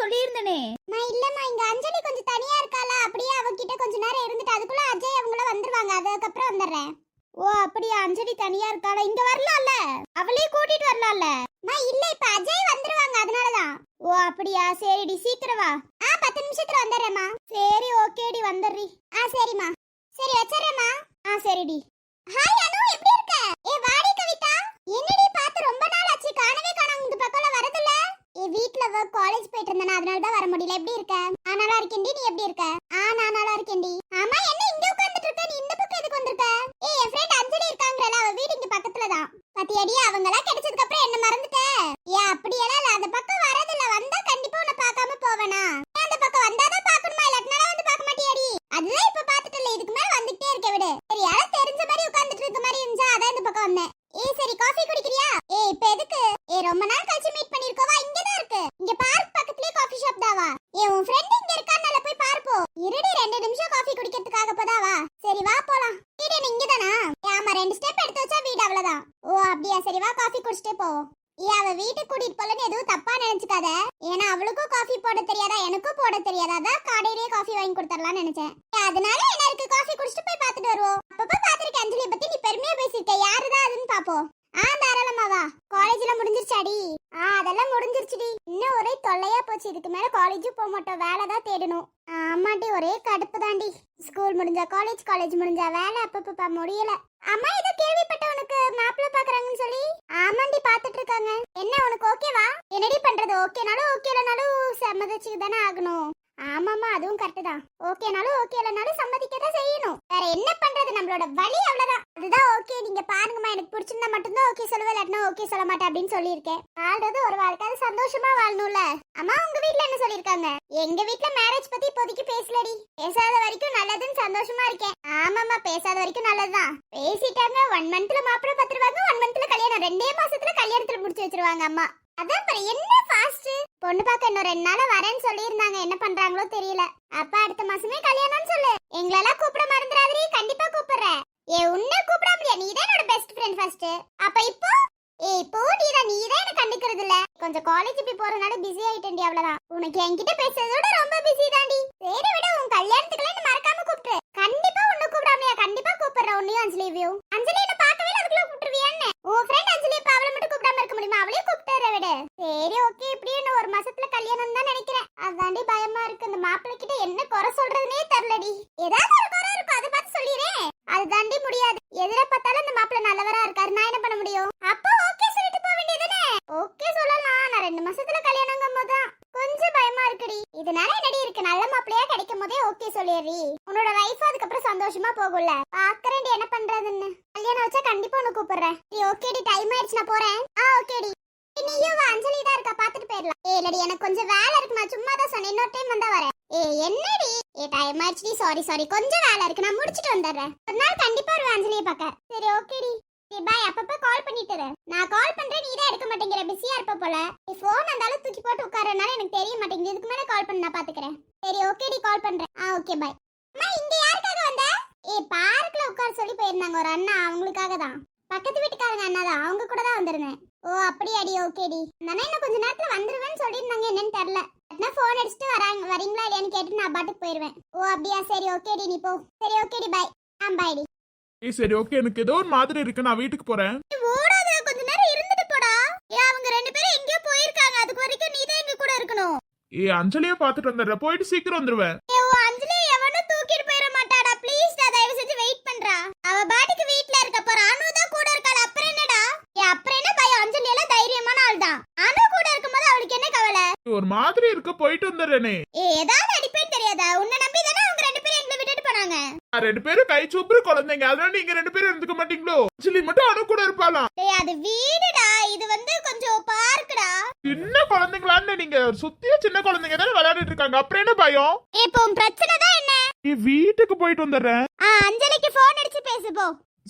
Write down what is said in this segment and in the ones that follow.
சொல்லியிருந்தனே. நான் இல்லம்மா இங்க அஞ்சலி கொஞ்சம் தனியா இருக்காளா? அப்படியே அவகிட்ட கொஞ்ச நேரம் இருந்துட்டு அதுக்குள்ள அஜய் அவங்கள வந்துருவாங்க. அதுக்கப்புறம் வந்துடுறேன். ஓ அப்படியா? அஞ்சலி தனியா இருக்காளா? இங்க வரலாம்ல. அவளே கூட்டிட்டு வரலாம்ல. நான் இல்ல இப்ப அஜய் வந்துருவாங்க. அதனாலதான். ஓ அப்படியா? சரிடி சீக்கிரம் வா. ஆ பத்து நிமிஷத்துல வந்துடுறேம்மா. சரி ஓகேடி வந்துடுறி. ஆ சரிம்மா. சரி வச்சிடுறேம்மா. ஆ சரிடி. ஹாய் அனு எப்படி இருக்க? ஏ வாடி கவிதா. என்னடி பார்த்து ரொம்ப நாள் ஆச்சு காணவே காணாம. இந்த பக்கம்ல வரதில்ல. வீட்ல காலேஜ் போயிட்டு இருந்தேன் அதனால தான் வர முடியல. எப்படி இருக்க? ஆ நல்லா இருக்கேன்டி நீ எப்படி இருக்க ஆ நான் நல்லா இருக்கேன்டி ஆமா என்ன இங்க உட்கார்ந்துட்டு இருக்க நீ இந்த பக்கம் எதுக்கு வந்திருக்க ஏ என் ஃப்ரெண்ட் அஞ்சலி இருக்காங்கல அவ வீடு இங்க பக்கத்துல தான் பத்தியடி அவங்களா கிடைச்சதுக்கு அப்புறம் என்ன மறந்துட்ட ஏ அப்படியெல்லாம் இல்ல அந்த பக்கம் வரதில்ல வந்தா கண்டிப்பா உன்னை பார்க்காம போவேனா ஏன் அந்த பக்கம் வந்தாதான் பார்க்கணுமா இல்லாட்டினா வந்து பார்க்க மாட்டியாடி அதுதான் இப்ப பாத்துட்டல இதுக்கு மேல வந்துட்டே இருக்க விடு சரி யாரோ தெரிஞ்ச மாதிரி உட்கார்ந்துட்டு இருக்க மாதிரி இருந்துச்சா அதான் இந்த பக்கம் வந்தேன் ஏய் சரி காஃபி குடிக்கிறியா ஏய் இப்ப எதுக்கு ஏய் ரொம்ப நாள் கழிச்சு மீட் பண்ணிருக்கோவா இங்க தான் இருக்கு இங்க பார்க் பக்கத்துலயே காஃபி ஷாப் தாவா ஏய் உன் ஃப்ரெண்ட் இங்க இருக்கானால போய் பார்ப்போ இருடி ரெண்டு நிமிஷம் காஃபி குடிக்கிறதுக்காக போதாவா சரி வா போலாம் வீடு என்ன இங்க தானா ஆமா ரெண்டு ஸ்டெப் எடுத்து வச்சா வீடு அவ்வளவுதான் ஓ அப்படியா சரி வா காஃபி குடிச்சிட்டே போவோம் ஏ அவ வீட்டுக்கு கூட்டிட்டு போலன்னு எதுவும் தப்பா நினைச்சுக்காத ஏன்னா அவளுக்கும் காஃபி போட தெரியாதா எனக்கும் போட தெரியாதா அதான் கடையிலேயே காஃபி வாங்கி கொடுத்துடலாம்னு நினைச்சேன் ஏ, அதனால என்ன இருக்கு காஃபி குடிச்சிட்டு போய் பார்த்துட்டு வருவோம் அப்பப்ப பாத்திருக்கேன் அஞ்சலி பத்தி நீ பெருமையா பேசிருக்க யாருதான் அதுன்னு பாப்போம் ஆ தாராளமா வா காலேஜ்ல முடிஞ்சிருச்சாடி ஆ அதெல்லாம் முடிஞ்சிருச்சுடி இன்னும் ஒரே தொல்லையா போச்சு இதுக்கு மேல காலேஜும் போக மாட்டோம் வேலை தான் தேடணும் ஆமாட்டி ஒரே கடுப்பு தாண்டி ஸ்கூல் முடிஞ்சா காலேஜ் காலேஜ் முடிஞ்சா வேலை அப்பப்ப முடியல. அம்மா ஏதோ கேள்விப்பட்ட உனக்கு மாப்பிள்ளை பாக்குறாங்கன்னு சொல்லி. ஆமாண்டி பாத்துட்டு இருக்காங்க என்ன உனக்கு ஓகேவா என்னடி பண்றது? ஓகேனாலும் ஓகே இல்லைனாலும் சம்மதிச்சு தானே ஆகணும். ஆமாமா அதுவும் கரெக்ட் தான். ஓகேனாலும் ஓகே இல்லைனாலும் சம்மதிக்க தான் செய்யணும். வேற என்ன பண்றது? நம்மளோட வழி அவ்வளவுதான். அதுதான் ஓகே நீங்க பாருங்கம்மா எனக்கு பிடிச்சிருந்தா மட்டும்தான் ஓகே சொல்லுவேன் இல்லாட்டினா ஓகே சொல்ல மாட்டேன் அப்படின்னு சொல்லியிருக்கேன். வாழ்றது ஒரு வாழ்க்கை அது சந்தோஷமா வாழணும்ல. அம்மா உங்க வீட்ல என்ன சொல்லிருக்காங்க எங்க வீட்ல மேரேஜ் பத்தி இப்போதைக்கு பேசலடி. பேசாத வரைக்கும் நல்லதுன்னு சந்தோஷமா இருக்கேன். ஆமாமா பேசாத வரைக்கும் நல்லதுதான். பேசிட்டாங்க ஒன் மந்த்ல மாப்பிள்ள பத்துருவாங்க ஒன் மந்த்ல கல்யாணம். ரெண்டே மாசத்துல கல்யாணத்துல முடிச்சு வச்சிருவாங்க அம்மா. அதான் பாரு என்ன ஃபாஸ்ட் பொண்ணு பார்க்க இன்னும் ரெண்டு நாள் வரேன்னு சொல்லியிருந்தாங்க. என்ன பண்றாங்களோ தெரியல. அப்ப அடுத்த மாசமே கல்யாணம்னு சொல்லு. எங்களெல்லாம் கூப்பிட மறந்துடாதீ கண்டிப்பா கூப்பிடுறேன். ஏ உன்னை கூப்பிட முடியாது. நீ தான் என்னோட பெஸ்ட் ஃப்ரெண்ட் ஃபர்ஸ்ட் அப்ப இப்போ? ஏ இப்போ நீ தான் நீ தான் என்ன கண்டுக்கிறது இல்ல. கொஞ்சம் காலேஜ் இப்படி போறதுனால பிஸி ஆயிட்டேன்டி அவ்வளவுதான். உனக்கு என்கிட்ட பேசுறதோட ரொம்ப பிஸி தாண்டி சரி விட உன் கல்யாணத்துக்குள்ள மறக்காம கூப்பிட்டு கண்டிப்பா உன்னை கூப்பிடாமையா கண்டிப்பா கூப்பிடுறேன். உன்னையும் அஞ்சலியையும். அஞ்சலி என்ன பார்க்கவே இல்லை, அதுக்குள்ள கூப்பிட்டுருவியான்னு உன் ஃப்ரெண்ட் அஞ்சலி இப்ப அவளை மட்டும் கூப்பிடாம இருக்க முடியுமா அவளையும் கூப்பிட்டுற விடு சரி ஓகே இப்படியே இன்னும் ஒரு மாசத்துல கல்யாணம் தான் நினைக்கிறேன் அதாண்டி பயமா இருக்கு இந்த மாப்பிள்ளை கிட்ட என்ன குறை சொல்றதுனே தெரியலடி ஏதாவது ஒரு குறை இருக்கும் அதை பார்த்து சொல்லிடுறேன் அது தாண்டி முடியாது எதிர பார்த்தாலும் இந்த மாப்பிள்ளை நல்லவரா இருக்காரு நான் என்ன பண்ண முடியும் அப்போ ஓகே சொல்லிட்டு போக வேண்டியதுதானே ஓகே சொல்லலாம் நான் ரெண்டு மாசத்துல கல்யாணங்கும் போதுதான் கொஞ்சம் பயமா இருக்குடி இதனால என்னடி இருக்கு நல்ல மாப்பிள்ளையா கிடைக்கும் போதே ஓகே சொல்லிடுறி உன்னோட லைஃப் அதுக்கப்புறம் சந்தோஷமா பாக்குறேன்டி என்ன பண்றதுன்னு. கல்யாணம் வச்சா கண்டிப்பா உனக்கு கூப்பிடுறேன். சரி ஓகேடி டைம் ஆயிடுச்சு நான் போறேன். ஆ ஓகேடி. நீயும் வா, அஞ்சலி தான் இருக்கா பாத்துட்டு போயிடலாம். ஏ இல்லடி எனக்கு கொஞ்சம் வேலை இருக்கு நான் சும்மா தான் சொன்னேன். இன்னொரு டைம் வந்தா வரேன். ஏ என்னடி? ஏ டைம் ஆயிடுச்சு சாரி சாரி கொஞ்சம் வேலை இருக்கு நான் முடிச்சிட்டு வந்துடுறேன். ஒரு நாள் கண்டிப்பா வருவேன் அஞ்சலியை பார்க்க. சரி ஓகேடி. சரி பாய் அப்பப்ப கால் பண்ணிட்டு நான் கால் பண்றேன் நீ தான் எடுக்க மாட்டேங்கிற பிஸியா இருப்ப போல. நீ போன் வந்தாலும் தூக்கி போட்டு உட்காரனால எனக்கு தெரிய மாட்டேங்குது. இதுக்கு மேல கால் பண்ண நான் பாத்துக்கிறேன். சரி ஓகேடி கால் பண்றேன். ஆ ஓகே பாய் அம்மா இங்க யாருக்காக வந்த? ஏ பார்க்ல உட்கார சொல்லி போயிருந்தாங்க ஒரு அண்ணா அவங்களுக்காக தான் பக்கத்து வீட்டுக்காரங்க அண்ணா தான் அவங்க கூட தான் வந்திருந்தேன். ஓ அப்படியாடி ஓகேடி. அண்ணா இன்னும் கொஞ்ச நேரத்துல வந்துருவேன்னு சொல்லியிருந்தாங்க என்னன்னு தெரியல. நான் ஃபோன் அடிச்சுட்டு வராங்க வரீங்களா இல்லையான்னு கேட்டு நான் பாட்டுக்கு போயிருவேன். ஓ அப்படியா சரி ஓகேடி நீ போ. சரி ஓகேடி பாய் ஆ பாய்டி ஏய் சரி ஓகே எனக்கு ஏதோ ஒரு மாதிரி இருக்கு நான் வீட்டுக்கு போறேன். ஓடாத கொஞ்ச நேரம் இருந்துட்டு போடா. ஏ அவங்க ரெண்டு பேரும் எங்கேயோ போயிருக்காங்க அதுக்கு வரைக்கும் நீ தான் எங்க கூட இருக்கணும். ஏய் அஞ்சலியே பார்த்துட்டு வந்துடுறேன் போயிட்டு சீக்கிரம் வந்துருவேன். ஏ ஓ அஞ்சலி எவனும் தூக்கிட்டு போயிட மாட்டாடா ப்ளீஸ் டா தயவு செஞ்சு வெயிட் பண்றா அவ பாட்டுக்கு வீட்ல இருக்க போறா அனு தான் கூட இருக்காள். அப்புறம் என்னடா? ஏ அப்புறம் என்ன பயம் அஞ்சலி எல்லாம் தைரியமான ஆள் தான். அனு கூட இருக்கும்போது அவளுக்கு என்ன கவலை? ஒரு மாதிரி இருக்க போயிட்டு வந்துடுறேனே. ஏ ஏதாவது அடிப்பேன்னு தெரியாதா? உன்னை நம்பி தானே அவங்க ரெண்டு பேரும் எங்களை விட்டுட்டு போனாங்க. ரெண்டு பேரும் கை சூப்பர் குழந்தைங்க. அதனால நீங்க ரெண்டு பேரும் இருந்துக்க மாட்டீங்களோ? அஞ்சலி மட்டும் அனு கூட இருப்பாளாம். டேய் அது வீடுடா. இது வந்து கொஞ்சம் பார்க்குடா. சின்ன குழந்தைங்களான்னு நீங்க சுத்தியே சின்ன குழந்தைங்க தானே விளையாடிட்டு இருக்காங்க. அப்புறம் என்ன பயம்? இப்போ உன் பிரச்சனை தான் என்ன? நீ வீட்டுக்கு போயிட்டு வந்துடுறேன். ஆ அஞ்சலிக்கு ஃபோன் அடிச்சு பேசு போ.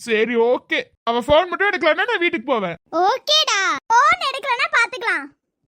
சரி ஓகே. அவ போன் மட்டும் எடுக்கலன்னா நான் வீட்டுக்கு போவேன். ஓகேடா. ஃபோன் எடுக்கலனா பாத்துக்கலாம்.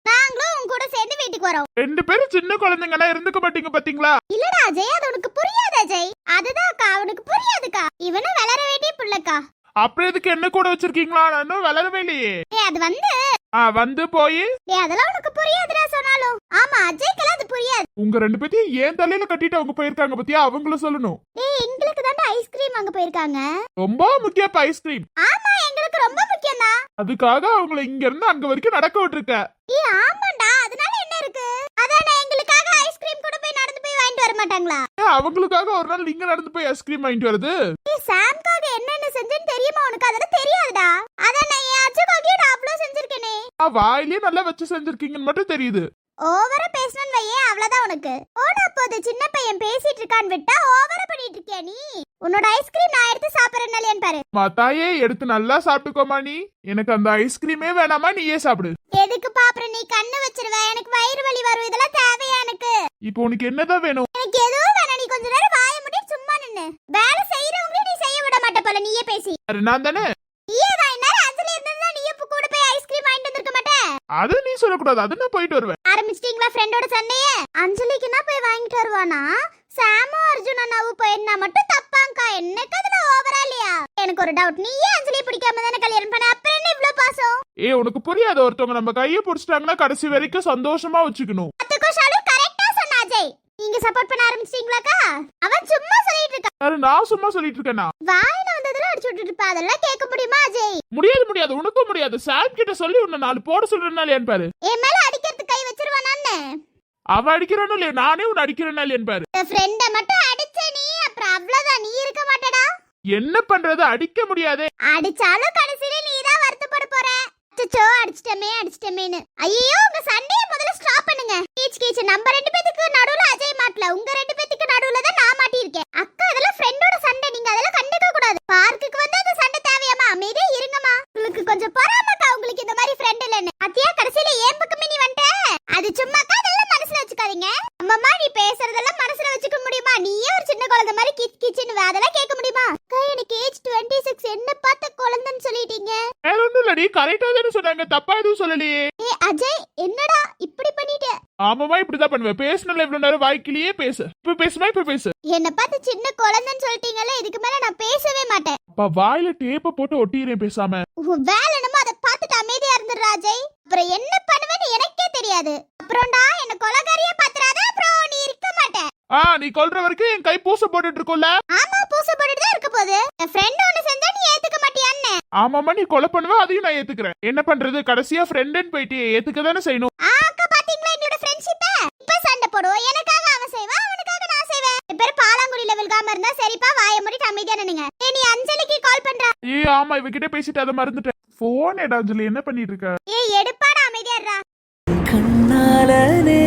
நாங்களும் உன் கூட சேர்ந்து வீட்டுக்கு வரோம். ரெண்டு பேரும் சின்ன குழந்தைங்கன்னா இருந்துக்க மாட்டீங்க பாத்தீங்களா? இல்லடா அஜய் அது உனக்கு புரியாது அஜய்? அதுதான்க்கா அவனுக்கு புரியாதுக்கா. இவனும் வளர வேண்டிய புள்ளக்கா. அப்புறம் எதுக்கு என்ன கூட வச்சிருக்கீங்களா? நான் இன்னும் வளரவே இல்லையே. டேய் அது வந்து ஆ வந்து போய். டேய் அதெல்லாம் உனக்கு புரியாதுடா சொன்னாலும். ஆமா அஜய்க்கெல்லாம் அது புரியாது. உங்க ரெண்டு பேத்தையும் ஏன் தலையில கட்டிட்டு அவங்க போயிருக்காங்க பத்தியா? அவங்களும் சொல்லணும். டேய் எங்களுக்கு தாண்டா ஐஸ்கிரீம் அங்க போயிருக்காங்க. ரொம்ப முக்கியம் ஐஸ்கிரீம் ஆமா எங்களுக்கு ரொம்ப முக்கியம் தான் அதுக்காக அவங்கள இங்க இருந்து அங்க வரைக்கும் நடக்க விட்டுருக்க. ஏய் ஆமாண்டா அதனால என்ன இருக்கு? அதானே எங்களுக்காக ஐஸ்கிரீம் கூட போய் நடந்து போய் வாங்கிட்டு வர மாட்டாங்களா? அவங்களுக்காக ஒரு நாள் நீங்க நடந்து போய் ஐஸ்கிரீம் வாங்கிட்டு வருது ஏய் சாம்காக என்னென்ன செஞ்சேன்னு தெரியுமா உனக்கு? அதெல்லாம் தெரியாதுடா. அதான் நான் என் அச்சுக்காக நான் அவ்வளோ செஞ்சிருக்கேனே. ஆ, வாயிலேயே நல்லா வச்சு செஞ்சிருக்கீங்கன்னு மட்டும் தெரியுது. ஓவரா பேசணும்னு வையே அவ்வளவுதான் உனக்கு. போனா போது சின்ன பையன் பேசிட்டு இருக்கான்னு விட்டா ஓவரா பண்ணிட்டு இருக்கியா நீ? உன்னோட ஐஸ்கிரீம் நான் எடுத்து சாப்பிடறேன் பாரு. மாத்தாயே எடுத்து நல்லா சாப்பிட்டுக்கோமா நீ. எனக்கு அந்த ஐஸ்கிரீமே வேணாமா நீயே சாப்பிடு. எதுக்கு பாப்புற நீ கண்ணு வச்சிருவ. எனக்கு வயிறு வலி வரும். இதெல்லாம் தேவையா எனக்கு? இப்போ உனக்கு என்னதான் வேணும்? எனக்கு எதுவும் வேணாம். நீ கொஞ்ச நேரம் வாய முடி சும்மா நின்னு. வேலை வாங்கிட்டு வந்திருக்க மாட்டே? அது நீ சொல்லக்கூடாது அது நான் போயிட்டு வருவேன். ஆரம்பிச்சிட்டீங்களா ஃப்ரெண்டோட சண்டையே? அஞ்சலிக்குன்னா போய் வாங்கிட்டு வருவானா? சாமும் அர்ஜுன் அண்ணாவும் போயிருந்தா மட்டும் தப்பாங்கக்கா. எனக்கு அதுல ஓவரா இல்லையா? எனக்கு ஒரு டவுட் நீயே அஞ்சலியை பிடிக்காம தானே கல்யாணம் பண்ண? அப்புறம் என்ன இவ்ளோ பாசம்? ஏ உனக்கு புரியாது? ஒருத்தவங்க நம்ம கையை பிடிச்சிட்டாங்கன்னா கடைசி வரைக்கும் சந்தோஷமா வச்சுக்கணும். அத்துக்கும் ஷாலு கரெக்டா சொன்ன அஜய். நீங்க சப்போர்ட் பண்ண ஆரம்பிச்சிட்டீங்களாக்கா? அவன் சும்மா சொல்லிட்டு இருக்கான் நான் சும்மா சொல்லிட்டு இருக்கேனா? வாயில வந்ததுல அடிச்சு விட்டுட்டு இருப்பா. அதெல்லாம் கேட்க முடியுமா அஜய்? முடியாது முடியாது. உனக்கும் முடியாது. சாம் கிட்ட சொல்லி உன்னை நாலு போட சொல்றனால ஏன் பாரு. என் மேல அடிக்கிறதுக்கு கை வச்சிருவானான்னு அவ அடிக்கிறானோ இல்லையா நானே உன்னை அடிக்கிறனால ஏன் பாரு. ஃப்ரெண்ட மட்டும் அடிச்ச நீ அப்புறம் அவ்வளவுதான். நீ இருக்க மாட்டடா. என்ன பண்றது? அடிக்க முடியாதே. அடிச்சாலும் கடைசியில நீ தான் வருத்தப்பட போற. அச்சச்சோ அடிச்சிட்டமே அடிச்சிட்டமேன்னு. ஐயோ உங்க சண்டைய முதல்ல ஸ்டாப் பண்ணுங்க. கீச் கீச் நம்ம ரெண்டு பேத்துக்கு நடுவுல அஜய் மாட்டல உங்க ரெண்டு பேத்துக்கு நடுவுல தான் நான் மாட்டியிருக்கேன் அக்கா அதெல்லாம் ஃப்ரெண்டோட சண்டை நீங்க அதெல்லாம் கண்டுக்க கூடாது பார்க்குக்கு வந்து அந்த சண்டை தேவையாமா அமைதியா இருங்கம்மா உங்களுக்கு கொஞ்சம் பொறாமக்கா உங்களுக்கு இந்த மாதிரி ஃப்ரெண்ட் இல்லைன்னு அத்தியா கடைசியில ஏன் பக்கமே நீ வந்துட்ட அது சும்மாக்கா அதெல்லாம் மனசுல வச்சுக்காதீங்க அம்மம்மா நீ பேசுறதெல்லாம் மனசுல வச்சுக்க முடியுமா நீயே ஒரு சின்ன குழந்தை மாதிரி கிச் கிச்னு அதெல்லாம் கேட்க முடியுமா அக்கா எனக்கு ஏஜ் டுவெண்ட்டி சிக்ஸ் என்ன பார்த்த குழந்தைன்னு சொல்லிட்டீங்க வேற ஒண்ணும் இல்லடி கரெக்டா தானே சொன்னாங்க தப்பா எதுவும் சொல்லலையே ஏ அஜய் என்னடா இப்படி பண்ணிட்ட ஆமாமா இப்படிதான் பண்ணுவேன். பேசணும்ல இவ்வளவு நேரம் வாய்க்கிலேயே பேசு. இப்ப பேசுமா இப்ப பேசு. என்ன பார்த்து சின்ன குழந்தைன்னு சொல்லிட்டீங்கல்ல இதுக்கு மேல நான் பேசவே மாட்டேன். அப்பா வாயில டேப்ப போட்டு ஒட்டிடுறேன் பேசாம. உன் வேலை என்னமோ அதை பார்த்துட்டு அமைதியா இருந்துடுற அஜய் அப்புறம் என்ன பண்ணுவேன்னு எனக்கே தெரியாது. அப்புறம்டா என்ன கொலகாரியா பாத்துறாத அப்புறம் நீ இருக்க மாட்ட ஆ நீ கொல்ற வரைக்கும் என் கை பூச போட்டுட்டு இருக்கும்ல? ஆமா பூச போட்டுட்டு தான் இருக்க போகுது. என் ஃப்ரெண்ட் ஒன்னு செஞ்சா நீ ஏத்துக்க மாட்டியான்னு. ஆமாமா நீ கொலை பண்ணுவ அதையும் நான் ஏத்துக்கிறேன். என்ன பண்றது? கடைசியா ஃப்ரெண்டுன்னு போயிட்டு ஏத்துக்க தானே செய்யணும். ஆ, அக்கா பாத்தீங்களா எங்களோட ஃப்ரெண்ட்ஷிப்ப இப்ப சண்டை போடுவோம் எனக்காக அவன் செய்வான் அவனுக்காக நான் செய்வேன். என் பேர் பாலாங்குடியில விழுகாம இருந்தா சரிப்பா வாய மூடிட்டு அமைதியா நின்னுங்க ஏய் நீ அஞ்சலிக்கு கால் பண்றா. ஏ ஆமா இவகிட்ட பேசிட்டு அதை மறந்துட்டேன். போன் எடா அஞ்சலி என்ன பண்ணிட்டு இருக்க? ஏய் எடுப்பாடா அமைதியா இருடா. கண்ணாலனே.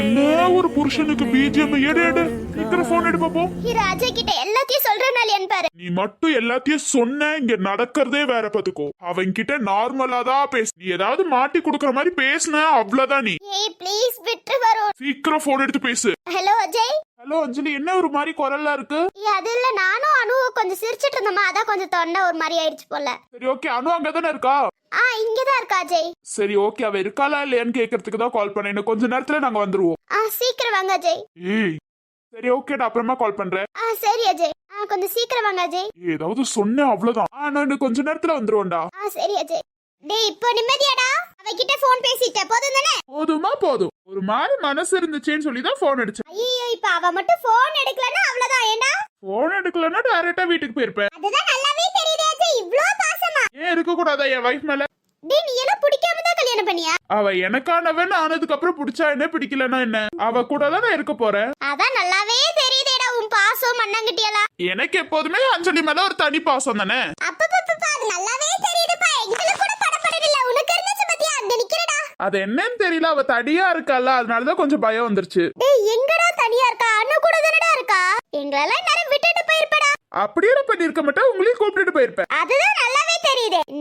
என்ன ஒரு புருஷனுக்கு பிஜிஎம் எடு எடு. சீக்கிரம் போன் எடு பாப்போம் அஜய் கிட்ட எல்லாத்தையும் சொல்றேன் என் பாரு. நீ மட்டும் எல்லாத்தையும் சொன்ன இங்க நடக்கிறதே வேற பாத்துக்கோ. அவன் கிட்ட நார்மலா தான் பேசு. நீ ஏதாவது மாட்டி கொடுக்கற மாதிரி பேசுன அவ்வளவுதான் நீ. ஏய் ப்ளீஸ் விட்டு வரும் சீக்கிரம் போன் எடுத்து பேசு. ஹலோ அஜய். ஹலோ அஞ்சலி என்ன ஒரு மாதிரி குரல்லா இருக்கு? அது இல்ல நானும் அனுவும் கொஞ்சம் சிரிச்சிட்டு இருந்தோமா அதான் கொஞ்சம் தொண்டை ஒரு மாதிரி ஆயிடுச்சு போல. சரி ஓகே அனு அங்கதானே இருக்கா? ஆ இங்கதான் இருக்கா அஜய்? சரி ஓகே. அவ இருக்காளா இல்லையான்னு கேக்குறதுக்கு தான் கால் பண்ணேன். இன்னும் கொஞ்ச நேரத்துல நாங்க வந்துருவோம். ஆ சீக்கிரம் வாங்க அஜய். ஏய். சரி ஓகேடா அப்புறமா கால் பண்றேன். ஆ சரி அஜய். ஆ கொஞ்சம் சீக்கிரம் வாங்க அஜய். ஏதாவது சொன்னேன் அவ்வளவுதான். ஆ நான் இன்னும் கொஞ்ச நேரத்துல வந்துருவேன்டா ஆ சரி அஜய். டேய் இப்போ நிம்மதியாடா? அவகிட்ட ஃபோன் பேசிட்ட. போதும் தானே? போதுமா போதும். ஒரு மாதிரி மனசு இருந்துச்சேன்னு சொல்லி தான் போன் அடிச்சேன். ஐயோ இப்ப அவ மட்டும் ஃபோன் எடுக்கலன்னா அவ்வளவுதான். ஏண்டா போன் எடுக்கலன்னா டைரக்டா வீட்டுக்கு போயிருப்பேன். அதுதான் நல்லாவே தெரியுதே அஜய். இவ்ளோ இருக்க கூடாதா என் வைஃப் மேல? டேய் நீ எல்லாம் பிடிக்காம தான் கல்யாணம் பண்ணியா? அவ எனக்கானவன் ஆனதுக்கு அப்புறம் பிடிச்சா என்ன? பிடிக்கலன்னா என்ன? அவ கூட தான் நான் இருக்க போறேன் அதான் நல்லாவே தெரியுதேடா உன் பாசம் மண்ணாங்கட்டியெல்லாம் எனக்கு எப்போதுமே அஞ்சலி மேல ஒரு தனி பாசம் தானே? அப்பப்பப்பப்பா அது நல்லாவே தெரியுதுப்பா. எங்களுக்கு கூட படப்படல உனக்கு இருந்துச்சு பத்தியா? அங்க நிக்கிறடா. அது என்னன்னு தெரியல. அவ தடியா இருக்கால அதனாலதான் கொஞ்சம் பயம் வந்துருச்சு. டேய் எங்கடா தனியா இருக்கா? அனு கூட தானடா இருக்கா? எங்களெல்லாம் நேரம் விட்டுட்டு போயிருப்படா. அப்படியே பண்ணிருக்க மாட்டேன். உங்களையும் கூப்பிட்டுட்டு போயிருப்பேன். அதுதான் நல்லாவே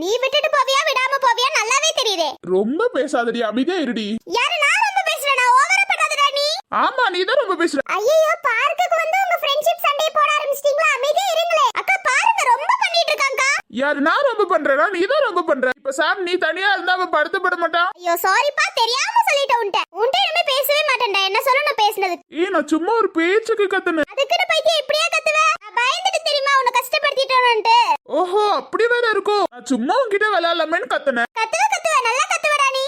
நீ விட்டுட்டு போவியா விடாம போவியா? நல்லாவே தெரியுது. ரொம்ப பேசாதடி அமைதியா இருடி. யாரு நான் ரொம்ப பேசுறேனா? ஓவரா பண்ணாதடா நீ. ஆமா நீ தான் ரொம்ப பேசுற. ஐயோ பார்க்குக்கு வந்து உங்க ஃப்ரெண்ட்ஷிப் சண்டை போட ஆரம்பிச்சிட்டீங்களா? அமைதியா இருங்களே. அக்கா பாருங்க ரொம்ப பண்ணிட்டு இருக்காங்க யாரு நான் ரொம்ப பண்றேனா? நீ தான் ரொம்ப பண்ற. இப்ப சாம் நீ தனியா இருந்தா அவன் படுத்தப்பட மாட்டான். ஐயோ சாரிப்பா தெரியாம சொல்லிட்டேன் உன்ட்ட. உன்ட்ட இனிமே பேசவே மாட்டேன்டா. என்ன சொல்ல நான் பேசுனது ஏ நான் சும்மா ஒரு பேச்சுக்கு கத்துனேன். அதுக்குன்னு பைத்தியம் இப்படியா கத்துவ நான் பயந்துட்டு தெரியுமா உன்னை கஷ்டப்படுத்திட்டோன்ட்டு ஓஹோ அப்படி வேற இருக்கும் நான் சும்மா உன்கிட்ட விளையாடலாமேன்னு கத்துனேன். கத்துவ கத்துவ. நல்லா கத்துவடா நீ.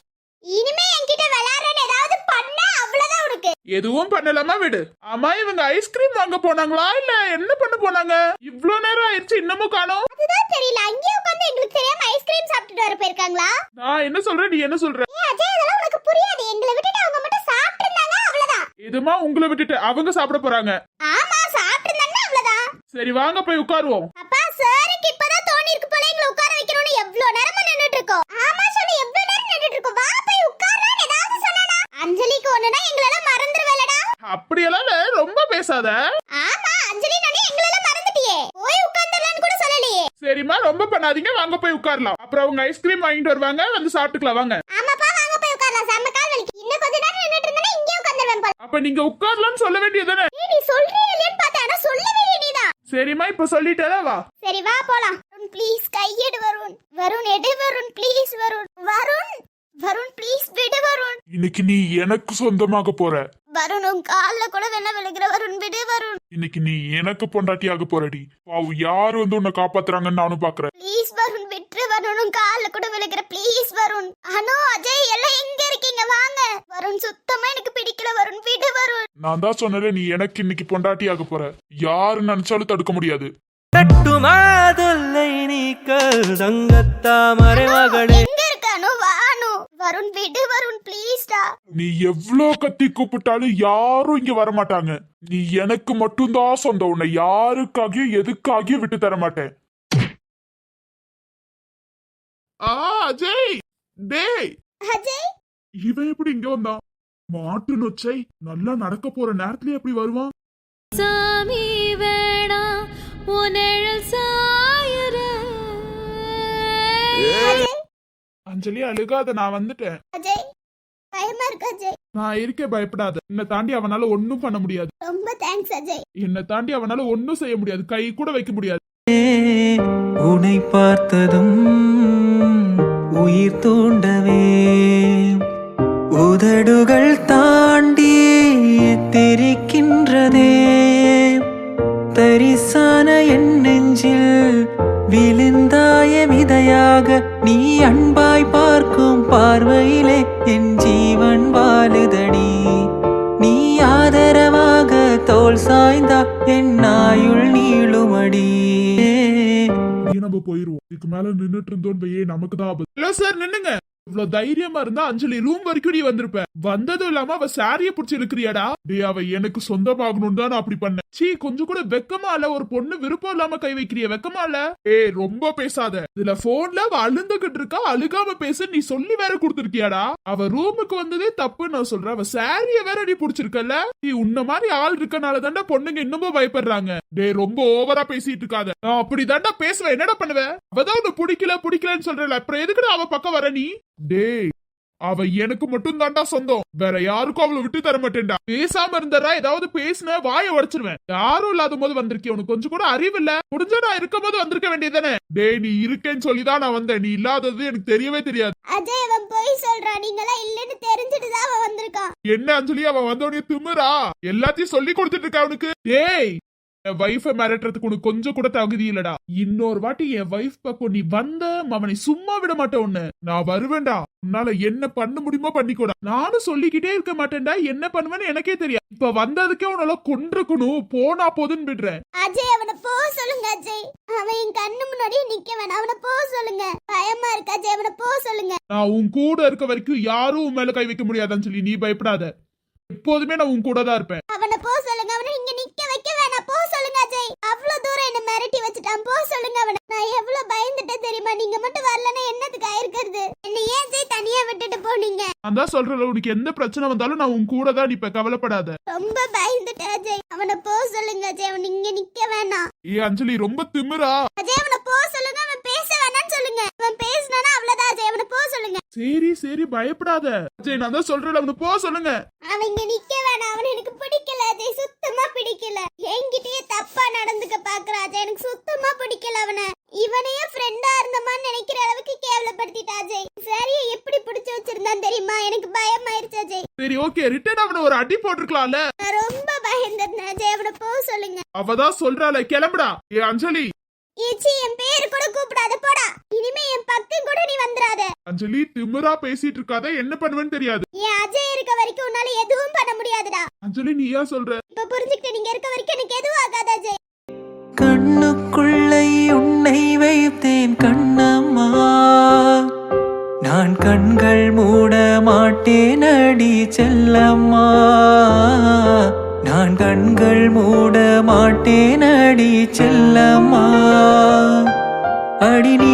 இனிமே என்கிட்ட விளையாடுறேன்னு ஏதாவது பண்ண அவ்வளவுதான் உனக்கு. எதுவும் பண்ணலாமா விடு. ஆமா இவங்க ஐஸ்கிரீம் வாங்க போனாங்களா இல்ல என்ன பண்ண போனாங்க? இவ்ளோ நேரம் ஆயிடுச்சு இன்னமும் காணோம். அதுதான் தெரியல. அங்கேயே உட்காந்து எங்களுக்கு தெரியாம ஐஸ்கிரீம் சாப்பிட்டுட்டு வர போயிருக்காங்களா? நான் என்ன சொல்றேன் நீ என்ன சொல்ற? ஏ அஜய் இதெல்லாம் உனக்கு புரியாது. எங்களை விட்டுட்டு அவங்க மட்டும் சாப்பிட்டு இருந்தாங்க அவ்வளவுதான். எதுமா உங்களை விட்டுட்டு? அவங்க சாப்பிட போறாங்க. ஆமா சாப்பிட்டு இருந்தாங்க அவ்வளவுதான். சரி வாங்க போய் உட்காருவோம் அப்பா சாருக்கு இப்பதான் தோணி இருக்கு போல எங்களை உட்கார வைக்கணும்னு எவ்வளவு நேரமா நின்னுட்டு இருக்கோம் ஆமா சொல்லி எவ்வளவு நேரம் நின்னுட்டு இருக்கோம் வா போய் உட்காரலாம் ஏதாவது சொன்னானா அஞ்சலிக்கு ஒண்ணுனா எங்களெல்லாம் மறந்துருவேலடா அப்படியெல்லாம் ரொம்ப பேசாத. ஆமா அஞ்சலி நானே எங்களெல்லாம் மறந்துட்டியே. போய் கூட சொல்லலையே. சரிம்மா ரொம்ப பண்ணாதீங்க வாங்க போய் உட்காரலாம். அப்புறம் அவங்க ஐஸ்கிரீம் வாங்கிட்டு வருவாங்க வந்து சாப்பிட்டுக்கலாம் வாங்க. ஆமாப்பா வாங்க போய் உட்காரலாம். செம்ம கால் வலிக்கு. இன்னும் கொஞ்ச நேரம் நின்னுட்டு இருந்தா இங்கே உட்கார்ந்துருவேன் போல. அப்ப நீங்க உட்காரலாம்னு சொல்ல வேண்டியதுதானே நீ சொல்றியா இல்லையான்னு பார்த்தா ஆனா சொல்லவே இல்லை நீதான். சரிம்மா இப்ப சொல்லிட்டேல வா. சரி வா போலாம். ப்ளீஸ் கையெடு வருண். வருண் எடு வருண் ப்ளீஸ் வருண். வருண்! வருண் ப்ளீஸ் விடு வருண். இன்னைக்கு நீ எனக்கு சொந்தமாக போற. வருண் உன் கால்ல கூட வேணா விழுகிற வருண் விடு வருண். இன்னைக்கு நீ எனக்கு பொண்டாட்டியாக போறடி. பாவு யார் வந்து உன்னை காப்பாத்துறாங்கன்னு நானும் பாக்குறேன். ப்ளீஸ் வருண் விட்டு வருண் உன் கால்ல கூட விழுகிற ப்ளீஸ் வருண். அனு அஜய் எல்லாம் எங்க இருக்கீங்க? வாங்க. வருண் சுத்தமா எனக்கு பிடிக்கல வருண் விடு வருண். நான் தான் சொன்னல நீ எனக்கு இன்னைக்கு பொண்டாட்டியாக போற. யாரு நினைச்சாலும் தடுக்க முடியாது. கட்டுமாதொல்லை நீக்க தங்கத்தாமரை மகளே வருண் விடு வருண் ப்ளீஸ்டா நீ எவ்ளோ கத்தி கூப்பிட்டாலும் யாரும் இங்க வர மாட்டாங்க நீ எனக்கு மட்டும்தான் சொந்தம். உன்னை யாருக்காகியும் எதுக்காகியும் விட்டு தர மாட்டேன். ஆ அஜய்! டேய்! அஜய்? இவன் எப்படி இங்க வந்தான்? மாட்டு நொச்சை நல்லா நடக்க போற நேரத்துல எப்படி வருவான்? சாமி வேணா உனழல் அஞ்சலி அழுகாத நான் வந்துட்டேன். அஜய் பயமா இருக்கு அஜய். நான் இருக்கே பயப்படாத. என்னை தாண்டி அவனால ஒண்ணும் பண்ண முடியாது. ரொம்ப தேங்க்ஸ் அஜய். என்னை தாண்டி அவனால ஒண்ணும் செய்ய முடியாது. கை கூட வைக்க முடியாது. உன்னை பார்த்ததும் உயிர் தூண்டவே. உதடுகள் தாண்டி தெரிக்கின்றதே தரிசான என் நெஞ்சில் விழுந்தாய விதையாக பார்வையிலே என் ஜீவன் வாழுதடி. நீ ஆதரவாக தோல் சாய்ந்தா என் ஆயுள் நீளுமடி. நம்ம போயிருவோம். இதுக்கு மேல நின்னுட்டு இருந்தோம் நமக்கு தான் ஹலோ சார் நின்னுங்க. இவ்வளவு தைரியமா இருந்தா அஞ்சலி ரூம் வரைக்கும் நீ வந்திருப்ப. வந்ததும் இல்லாம அவ சாரிய புடிச்சு இழுக்கிறியாடா? டே அவ எனக்கு சொந்தமாகணும் தான் நான் அப்படி பண்ணேன் சீ கொஞ்சம் கூட வெக்கமா இல்ல. ஒரு பொண்ணு விருப்பம் இல்லாம கை வைக்கிறிய வெக்கமா இல்ல? ஏய் ரொம்ப பேசாத. இதுல போன்ல அவ அழுந்துகிட்டு இருக்கா அழுகாம பேச நீ சொல்லி வேற கொடுத்துருக்கியாடா? அவ ரூமுக்கு வந்ததே தப்பு நான் சொல்றேன். அவ சாரிய வேற நீ புடிச்சிருக்கல நீ உன்ன மாதிரி ஆள் இருக்கனால தாண்டா பொண்ணுங்க இன்னமும் பயப்படுறாங்க. டேய் ரொம்ப ஓவரா பேசிட்டு இருக்காத. நான் அப்படி தாண்டா பேசுவேன். என்னடா பண்ணுவ? அவதான் உன்னை பிடிக்கல பிடிக்கலன்னு சொல்றல அப்புறம் எதுக்குடா அவ பக்கம் வர நீ? டேய் அவ எனக்கு மட்டும் தாண்டா சொந்தம். வேற யாருக்கும் அவளை விட்டு தர மாட்டேன்டா. பேசாம இருந்தரா ஏதாவது பேசின வாயை உடைச்சிருவேன். யாரும் இல்லாத போது வந்திருக்கேன் உனக்கு கொஞ்சம் கூட அறிவு இல்ல. முடிஞ்சா நான் இருக்கும் போது வந்திருக்க வேண்டியதானே டேய் நீ இருக்கேன்னு சொல்லிதான் நான் வந்தேன். நீ இல்லாதது எனக்கு தெரியவே தெரியாது. அஜய் அவன் போய் சொல்றான் நீங்களாம் இல்லைன்னு தெரிஞ்சுட்டு தான் அவன் வந்திருக்கான். என்ன அஞ்சலி? அவன் வந்தோடனே திமிரா? எல்லாத்தையும் சொல்லி கொடுத்துட்டு இருக்கா அவனுக்கு? டேய் என் வைஃபை மிரட்டுறதுக்கு உனக்கு கொஞ்சம் கூட தகுதி இல்லடா. இன்னொரு வாட்டி என் வைஃப் பக்கம் நீ வந்த அவனை சும்மா விட மாட்டேன் உன்னை. நான் வருவேன்டா. உன்னால என்ன பண்ண முடியுமோ பண்ணிக்கோடா. நானும் சொல்லிக்கிட்டே இருக்க மாட்டேன்டா. என்ன பண்ணுவேன்னு எனக்கே தெரியாது. இப்ப வந்ததுக்கே உன்னால கொண்டிருக்கணும் போனா போதுன்னு விடுறேன். அஜய் அவனை போக சொல்லுங்க அஜய். அவன் என் கண்ணு முன்னாடியே நிக்க வேணாம். அவனை போக சொல்லுங்க. பயமா இருக்கு அஜய். அவனை போக சொல்லுங்க. நான் உன் கூட இருக்க வரைக்கும் யாரும் உன் மேல கை வைக்க முடியாதுன்னு சொல்லி நீ பயப்படாத. எப்போதுமே நான் உன் கூட தான் இருப்பேன். அவனை போக சொல்லுங்க. அவனை இங்க நிக்க வைக்க வேணாம் போக சொல்லுங்க அஜய் அவ்வளவு தூரம் என்ன மிரட்டி வச்சுட்டான். போ சொல்லுங்க அவனை. நான் எவ்வளவு பயந்துட்டேன் தெரியுமா? நீங்க மட்டும் வரலன்னா என்னத்துக்கு ஆயிருக்கிறது? என்ன ஏன் ஜெய் தனியா விட்டுட்டு போனீங்க? நான் தான் சொல்றேன் உனக்கு எந்த பிரச்சனை வந்தாலும் நான் உன் கூட தான் நிப்ப கவலைப்படாத. ரொம்ப பயந்துட்டேன் அஜய். அவனை போ சொல்லுங்க அஜய். அவன் இங்க நிக்க வேணாம். ஏ அஞ்சலி ரொம்ப திமிரா? அஜய் அவனை போ சொல்லுங்க. அவன் பேச வேணாம்னு சொல்லுங்க. அவன் பேசினானா அவ்வளவுதான் அஜய். அவனை போ சொல்லுங்க. சரி சரி பயப்படாத. அஜய் நான் தான் சொல்றேன் அவனு போ சொல்லுங்க. அவன் இங்க நிக்க வேணாம். அவன் எனக்கு பிடிக்கல அஜய். சுத்தமா பிடிக்கல. என்கிட்டயே தப்பா நடந்துக்க பாக்குற அஜய். எனக்கு சுத்தமா பிடிக்கல அவனை. இவனையே ஃப்ரெண்டா இருந்தமான்னு நினைக்கிற அளவுக்கு கேவலப்படுத்திட்டா அஜய் சரியா எப்படி பிடிச்சு வச்சிருந்தான் தெரியுமா? எனக்கு பயமாயிருச்சு அஜய் சரி ஓகே ரிட்டர்ன் அவனை ஒரு அடி போட்டிருக்கலாம்ல. நான் ரொம்ப பயந்துட்டேன் அஜய் அவனை போக சொல்லுங்க. அவதான் சொல்றாள கிளம்புடா. ஏ அஞ்சலி. ஏச்சி என் பேரு கூட கூப்பிடாத போடா. இனிமே என் பக்கம் கூட நீ வந்துடாத. அஞ்சலி திமிரா பேசிட்டு இருக்காத என்ன பண்ணுவேன்னு தெரியாது. என் அஜய் இருக்க வரைக்கும் உன்னால எதுவும் பண்ண முடியாதுடா. அஞ்சலி நீ ஏன் சொல்ற? இப்ப புரிஞ்சுக்கிட்டு நீங்க இருக்க வரைக்கும் எனக்கு எதுவும் ஆகாது அஜய் கண்ணுக்குள்ளே உன்னை வைத்தேன் கண்ணம்மா. நான் கண்கள் மூட மாட்டேன் அடி செல்லம்மா. நான் கண்கள் மூட மாட்டேன் அடி செல்லம்மா. அடி நீ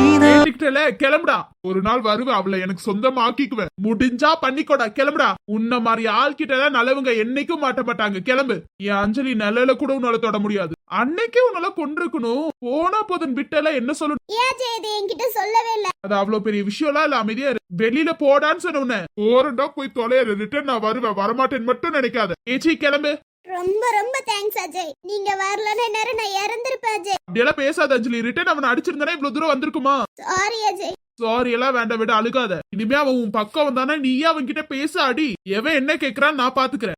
கிளம்புடா. ஒரு நாள் வருவேன் அவளை எனக்கு சொந்தமா ஆக்கிக்குவேன் முடிஞ்சா பண்ணிக்கோடா கிளம்புடா. உன்ன மாதிரி ஆள்கிட்ட எல்லாம் நல்லவங்க என்னைக்கும் மாட்ட மாட்டாங்க. கிளம்பு. என் அஞ்சலி நிலையில கூட உன்னால தொட முடியாது. அன்னைக்கே உன்னால கொண்டிருக்கணும் போனா போதும் விட்டல என்ன சொல்லணும் என்கிட்ட சொல்லவே இல்ல? அது அவ்வளவு பெரிய விஷயம்லாம் இல்ல அமைதியா இரு. வெளியில போடான்னு சொன்ன போறண்டா போய் தொலைற ரிட்டர்ன் நான் வருவேன். வரமாட்டேன்னு மட்டும் நினைக்காத. ஏச்சி கிளம்பு. ரொம்ப ரொம்ப தேங்க்ஸ் அஜய். நீங்க வரலன்னா நேரம் நான் இறந்திருப்பேன் அஜய். அப்படியெல்லாம் பேசாத அஞ்சலி. ரிட்டர்ன் அவனை அடிச்சிருந்தானே இவ்வளவு தூரம் வந்திருக்குமா? சாரி அஜய். சாரி எல்லாம் வேண்டாம் விட அழுகாத. இனிமே அவன் உன் பக்கம் வந்தானா நீயே அவன்கிட்ட பேச அடி. எவன் என்ன கேக்குறான்னு நான் பாத்துக்கிறேன்.